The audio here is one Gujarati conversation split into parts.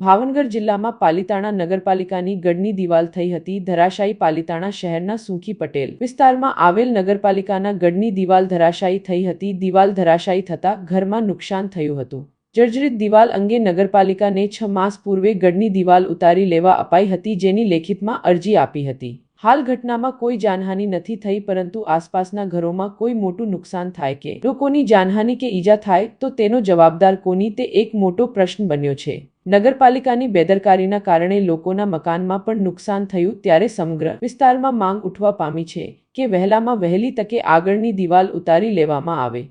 ભાવનગર જિલ્લામાં પાલિતાણા નગરપાલિકાની ગઢની દિવાલ થઈ હતી. ધરાશાયી પાલિતાણા શહેરના સુખી પટેલ વિસ્તારમાં આવેલ નગરપાલિકાના ગઢની દિવાલ ધરાશાયી થઈ હતી. દિવાલ ધરાશાયી થતા ઘરમાં નુકસાન થયું હતું. જર્જરિત દિવાલ અંગે નગરપાલિકાને છ માસ પૂર્વે ગઢની દિવાલ ઉતારી લેવા અપાઈ હતી, જેની લેખિતમાં અરજી આપી હતી. હાલ ઘટનામાં કોઈ જાનહાનિ નથી થઈ, પરંતુ આસપાસના ઘરોમાં કોઈ મોટું નુકસાન થાય કે લોકોની જાનહાનિ કે ઈજા થાય તો તેનો જવાબદાર કોની તે એક મોટો પ્રશ્ન બન્યો છે. નગરપાલિકાની બેદરકારીના કારણે લોકોના મકાનમાં પણ નુકસાન થયું ત્યારે સમગ્ર વિસ્તારમાં માંગ ઉઠવા પામી છે કે વહેલામાં વહેલી તકે આગળની દિવાલ ઉતારી લેવામાં આવે.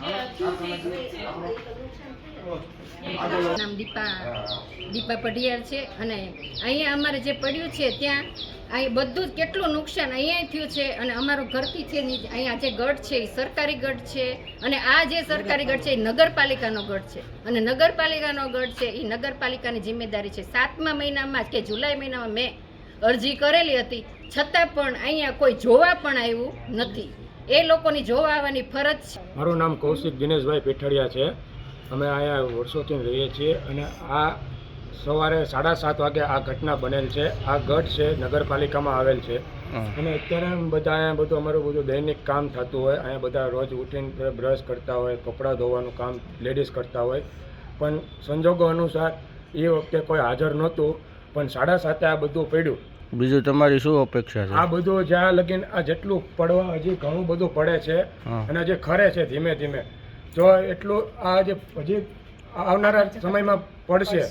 Sir. નામ દીપા. દીપા પઢિયાર છે અને અહીંયા અમારે જે પડ્યું છે ત્યાં અહીં બધું જ કેટલું નુકસાન અહીંયા થયું છે અને અમારું ઘરથી છે અહીંયા જે ગઢ છે એ સરકારી ગઢ છે અને આ જે સરકારી ગઢ છે એ નગરપાલિકાનો ગઢ છે. અને નગરપાલિકાનો ગઢ છે એ નગરપાલિકાની જિમ્મેદારી છે. સાતમા મહિનામાં કે જુલાઈ મહિનામાં મેં અરજી કરેલી હતી. છતાં પણ અહીંયા કોઈ જોવા પણ આવ્યું નથી. એ લોકોની જોવા આવવાની ફરજ છે. મારું નામ કૌશિક દિનેશભાઈ પેઠડિયા છે. અમે અહીંયા વર્ષોથી રહીએ છીએ અને આ સવારે સાડા સાત વાગે આ ઘટના બનેલ છે. આ ગઢ છે નગરપાલિકામાં આવેલ છે. અને અત્યારે બધા અહીંયા બધું અમારું બધું દૈનિક કામ થતું હોય અહીંયા બધા રોજ ઉઠીને બ્રશ કરતા હોય કપડાં ધોવાનું કામ લેડીઝ કરતા હોય. પણ સંજોગો અનુસાર એ વખતે કોઈ હાજર નહોતું પણ સાડા સાતે આ બધું પડ્યું. બીજું તમારી શું અપેક્ષા છે? આ બધું જ્યાં લગીન આ જેટલું પડવા હજી ઘણું બધું પડે છે અને હજી ખરે છે ધીમે ધીમે. જો એટલું આ જે હજી આવનારા સમયમાં પડશે.